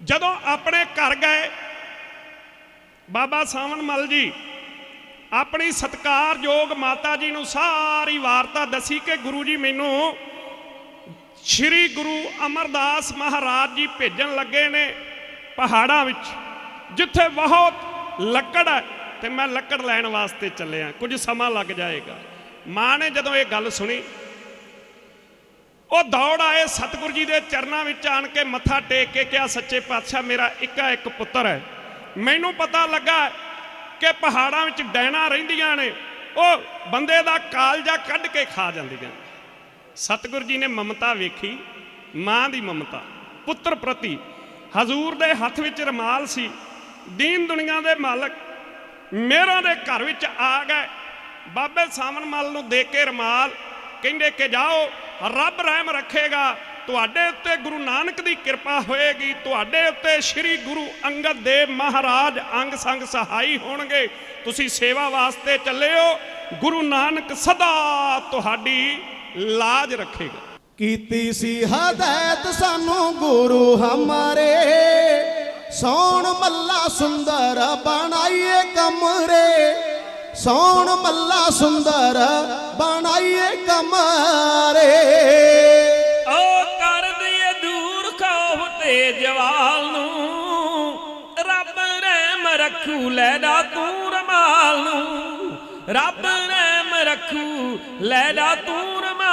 ਜਦੋਂ ਆਪਣੇ ਘਰ ਗਏ, ਬਾਬਾ ਸਾਵਣ ਮਲ ਜੀ ਆਪਣੀ ਸਤਕਾਰਯੋਗ ਮਾਤਾ ਜੀ ਨੂੰ ਸਾਰੀ ਵਾਰਤਾ ਦੱਸੀ ਕਿ ਗੁਰੂ ਜੀ ਮੈਨੂੰ ਸ਼੍ਰੀ ਗੁਰੂ ਅਮਰਦਾਸ ਮਹਾਰਾਜ ਜੀ ਭੇਜਣ ਲੱਗੇ ਨੇ ਪਹਾੜਾਂ ਵਿੱਚ, ਜਿੱਥੇ ਬਹੁਤ ਲੱਕੜ ਹੈ ਤੇ ਮੈਂ ਲੱਕੜ ਲੈਣ ਵਾਸਤੇ ਚੱਲਿਆ। ਕੁਝ ਸਮਾਂ ਲੱਗ ਜਾਏਗਾ। ਮਾਂ ਨੇ ਜਦੋਂ ਇਹ ਗੱਲ ਸੁਣੀ ਉਹ ਦੌੜ ਆਏ ਸਤਿਗੁਰੂ ਜੀ ਦੇ ਚਰਨਾਂ ਵਿੱਚ ਆਣ ਕੇ ਮੱਥਾ ਟੇਕ ਕੇ ਕਿਹਾ, ਸੱਚੇ ਪਾਤਸ਼ਾਹ, ਮੇਰਾ ਇੱਕਾ ਇੱਕ ਪੁੱਤਰ ਹੈ। ਮੈਨੂੰ ਪਤਾ ਲੱਗਾ ਕਿ ਪਹਾੜਾਂ ਵਿੱਚ ਡੈਣਾ ਰਹਿੰਦੀਆਂ ਨੇ। ਉਹ ਬੰਦੇ ਦਾ ਕਾਲਜਾ ਕੱਢ ਕੇ ਖਾ ਜਾਂਦੀਆਂ ਸਤਿਗੁਰੂ ਜੀ ਨੇ ਮਮਤਾ ਵੇਖੀ, ਮਾਂ ਦੀ ਮਮਤਾ, ਪੁੱਤਰ ਪ੍ਰਤੀ। ਹਜ਼ੂਰ ਦੇ ਹੱਥ ਵਿੱਚ ਰਮਾਲ ਸੀ। ਦੀਨ ਦੁਨੀਆ ਦੇ ਮਾਲਕ ਮੇਰਾ ਦੇ ਘਰ ਵਿੱਚ ਆ ਗਏ। ਬਾਬੇ ਸਾਵਣ ਮਲ ਨੂੰ ਦੇ ਕੇ ਰਮਾਲ ਕਹਿੰਦੇ ਕਿ ਜਾਓ ਰੱਬ ਰਹਿਮ ਰੱਖੇਗਾ। ਤੁਹਾਡੇ ਉੱਤੇ ਗੁਰੂ ਨਾਨਕ ਦੀ ਕਿਰਪਾ ਹੋਏਗੀ। ਤੁਹਾਡੇ ਉੱਤੇ ਸ੍ਰੀ ਗੁਰੂ ਅੰਗਦ ਦੇਵ ਮਹਾਰਾਜ ਅੰਗ ਸੰਗ ਸਹਾਈ ਹੋਣਗੇ। ਤੁਸੀਂ ਸੇਵਾ ਵਾਸਤੇ ਚੱਲੇ ਹੋ ਗੁਰੂ ਨਾਨਕ ਸਦਾ ਤੁਹਾਡੀ ਲਾਜ ਰੱਖੇਗਾ। ਕੀਤੀ ਸੀ ਹਦਾਇਤ ਸਾਨੂੰ ਗੁਰੂ ਹਮਾਰੇ। ਸੌਣ ਮੱਲਾ ਸੁੰਦਰ ਬਣਾਈਏ ਕਮਰੇ। ਸੋਣ ਮੱਲਾ ਸੁੰਦਰ ਬਣਾਈਏ ਕਮਰੇ। ਓ ਕਰ ਦਈਏ ਦੂਰ ਖੌਫ ਤੇ ਜਵਾਲ ਨੂੰ ਰੱਬ ਰਹਿਮ ਰੱਖੂ ਲੈਦਾ ਤੂੰ ਰਮਾਲ ਨੂੰ। ਰੱਬ ਰਹਿਮ ਰੱਖੂ ਲੈਦਾ ਤੂੰ ਰਮਾਲ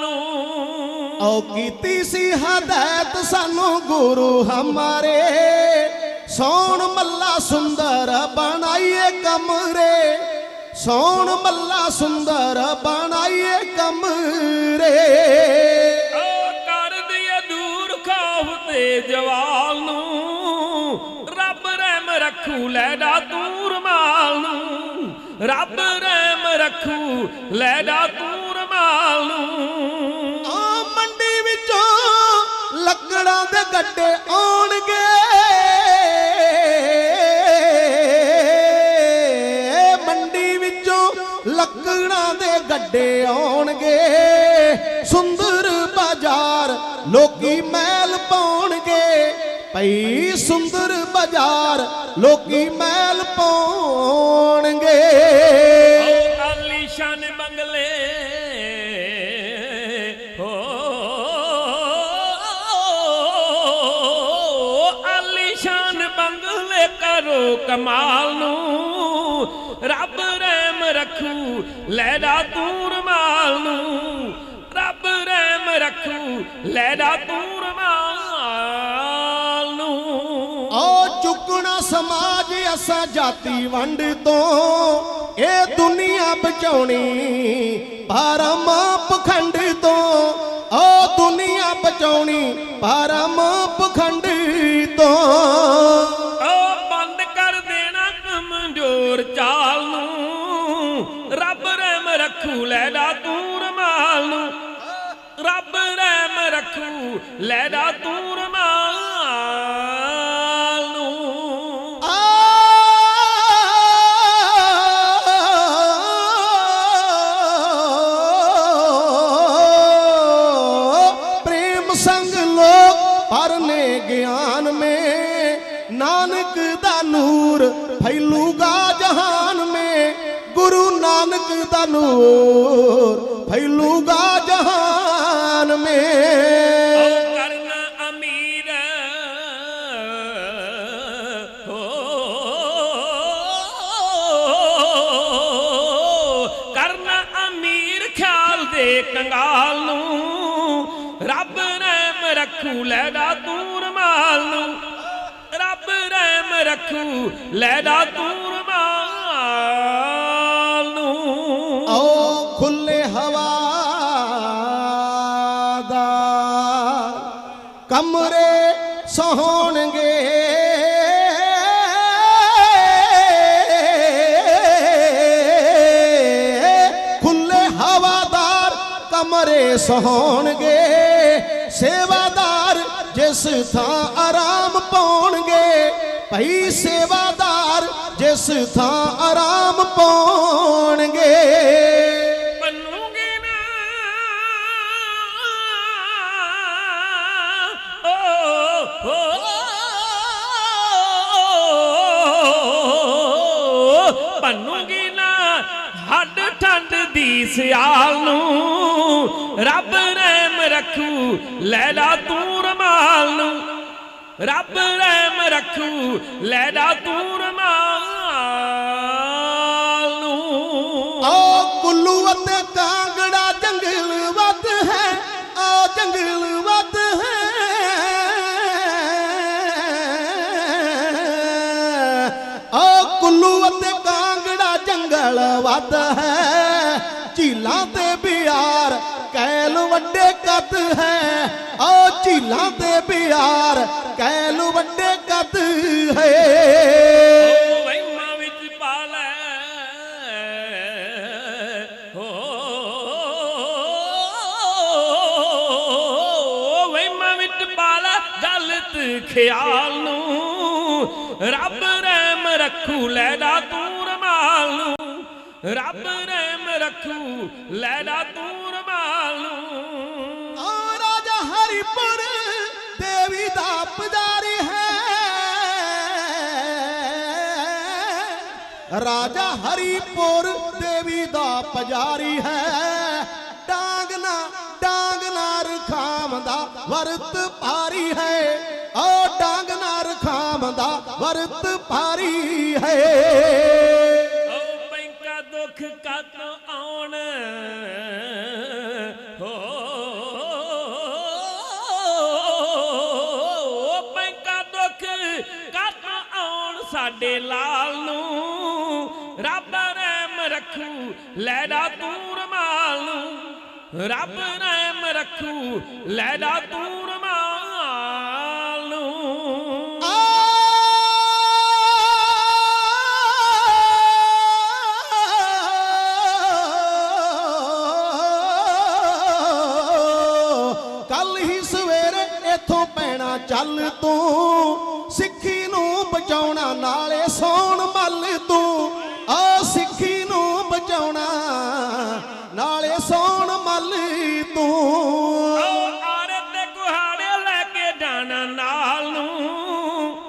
ਨੂੰ। ਓ ਕੀਤੀ ਸੀ ਹਦਾਇਤ ਸਾਨੂੰ ਗੁਰੂ ਹਮਾਰੇ। ਸੋਣ ਮੱਲਾ ਸੁੰਦਰ ਬਣਾਈਏ ਕਮਰੇ। ਸੋਣ ਮੱਲਾ ਸੁੰਦਰ ਬਣਾਈਏ ਕਮਰੇ। ਓ ਕਰ ਦਈਏ ਦੂਰ ਖੌਫ ਤੇ ਜਵਾਲ ਨੂੰ ਰੱਬ ਰਹਿਮ ਰੱਖੂ ਲੈਦਾ ਤੂੰ ਰਮਾਲ ਨੂੰ। ਰੱਬ ਰਹਿਮ ਰੱਖੂ ਲੈਦਾ ਤੂੰ ਰਮਾਲ ਨੂੰ। ਆ ਮੰਡੀ ਵਿੱਚੋਂ ਲੱਕੜਾਂ ਦੇ ਗੱਡੇ ਆਉਣਗੇ। ਲੱਕੜਾਂ ਦੇ ਗੱਡੇ ਆਉਣਗੇ। ਸੁੰਦਰ ਬਾਜ਼ਾਰ ਲੋਕੀ ਮੈਲ ਪਾਉਣਗੇ। ਭਈ ਸੁੰਦਰ ਬਾਜ਼ਾਰ ਲੋਕੀ ਮੈਲ ਪਾਉਣਗੇ। ਆਲੀਸ਼ਾਨ ਬੰਗਲੇ, ਹੋ ਆਲੀਸ਼ਾਨ ਬੰਗਲੇ ਕਰੋ ਕਮਾਲ ਨੂੰ। ਰੱਖੂ ਲੈਦਾ ਤੂੰ ਰਮਾਲ ਨੂੰ। ਰੱਬ ਰਹਿਮ ਰੱਖੂ ਲੈਦਾ ਤੂੰ ਰਮਾਲ ਨੂੰ। ਓ ਚੁੱਕਣਾ ਸਮਾਜ ਅਸਾਂ ਜਾਤੀ ਵੰਡ ਤੋਂ ਇਹ ਦੁਨੀਆ ਬਚਾਉਣੀ ਪਰਮ ਪਖੰਡ ਤੋਂ। ਓ ਦੁਨੀਆ ਬਚਾਉਣੀ ਪਰਮ ਰੱਖੂ ਲੈਦਾ ਤੂੰ ਰਮਾਲ ਨੂੰ। ਰੱਬ ਰਹਿਮ ਰੱਖੂ, ਲੈ ਤੂੰ ਰਮਾਲ ਨੂੰ। ਪ੍ਰੇਮ ਸੰਗ ਲੋਕ ਪਰਨੇ ਗਿਆਨ ਮੇ। ਨਾਨਕ ਦਾ ਫੈਲੂ नानक का नूर फैलूगा जहान में करना अमीर हो करना अमीर ख्याल दे कंगाल रब रैम रखू लैदा तू रमाल रब रैम रखू लैदा तू ਕਮਰੇ ਸੋਹਣਗੇ ਖੁੱਲੇ ਹਵਾਦਾਰ ਕਮਰੇ ਸੋਹਣਗੇ ਸੇਵਾਦਾਰ ਜਿਸ ਥਾਂ ਆਰਾਮ ਪਾਉਣਗੇ। ਭਈ ਸੇਵਾਦਾਰ ਜਿਸ ਥਾਂ ਆਰਾਮ ਮੰਨੂਗੀ ਨਾ, ਹੱਡ ਠੰਡ ਦੀ ਸਿਆਲ ਨੂੰ। ਰੱਬ ਰਹਿਮ ਰੱਖੂ, ਲੈਲਾ ਤੂੰ ਰਮਾਲ ਨੂੰ। ਰੱਬ ਰਹਿਮ ਰੱਖੂ, ਲੈਲਾ ਤੂੰ ਵੱਧ ਹੈ। ਝੀਲਾਂ ਤੇ ਬਿਆਰ ਕੈਲ ਵੱਡੇ ਕੱਦ ਹੈ। ਓ ਝੀਲਾਂ ਤੇ ਬਿਆਰ ਕੈਲ ਵੱਡੇ ਕੱਦ ਹੈ। ਵਿੱਚ ਪਾ ਲੈ ਵਿੱਚ ਪਾ ਲੈ ਖਿਆਲ ਨੂੰ, ਰੱਬ ਰਹਿਮ ਰੱਖੂ ਲੈਦਾ ਤੂੰ ਰਮਾਲ ਨੂੰ। ਰੱਬ ਰਹਿਮ ਰੱਖੂ ਲੈਦਾ ਤੂੰ ਰਮਾਲ ਨੂੰ। ਆ ਰਾਜਾ ਹਰੀਪੁਰ, ਦੇਵੀ ਦਾ ਪੁਜਾਰੀ ਹੈ। ਰਾਜਾ ਹਰੀਪੁਰ, ਦੇਵੀ ਦਾ ਪੁਜਾਰੀ ਹੈ। ਡਾਂਗ ਨਾ ਡਾਂਗ ਨਾ ਰਖਾਮ ਦਾ ਵਰਤ ਭਾਰੀ ਹੈ। ਓ ਡਾਂਗ ਨਾ ਰਖਾਮ ਦਾ ਵਰਤ ਭਾਰੀ ਹੈ। ਦੁੱਖ ਕਾਤੋਂ ਆਉਣ। ਹੋ, ਬੈਂਕਾ ਦੁੱਖ ਕਾਤੋਂ ਆਉਣ ਸਾਡੇ ਲਾਲ ਨੂੰ। ਰੱਬ ਰਹਿਮ ਰੱਖੂ ਲੈਦਾ ਤੂੰ ਰਮਾਲ ਨੂੰ। ਰੱਬ ਰਹਿਮ ਰੱਖੂ ਲੈਦਾ ਤੂੰ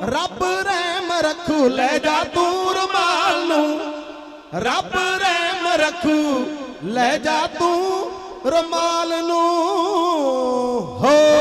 ਰੱਬ ਰਹਿਮ ਰੱਖੂ, ਲੈ ਜਾ ਤੂੰ ਰਮਾਲ ਨੂੰ। ਰੱਬ ਰਹਿਮ ਰੱਖੂ, ਲੈ ਜਾ ਤੂੰ ਰਮਾਲ ਨੂੰ। ਹੋ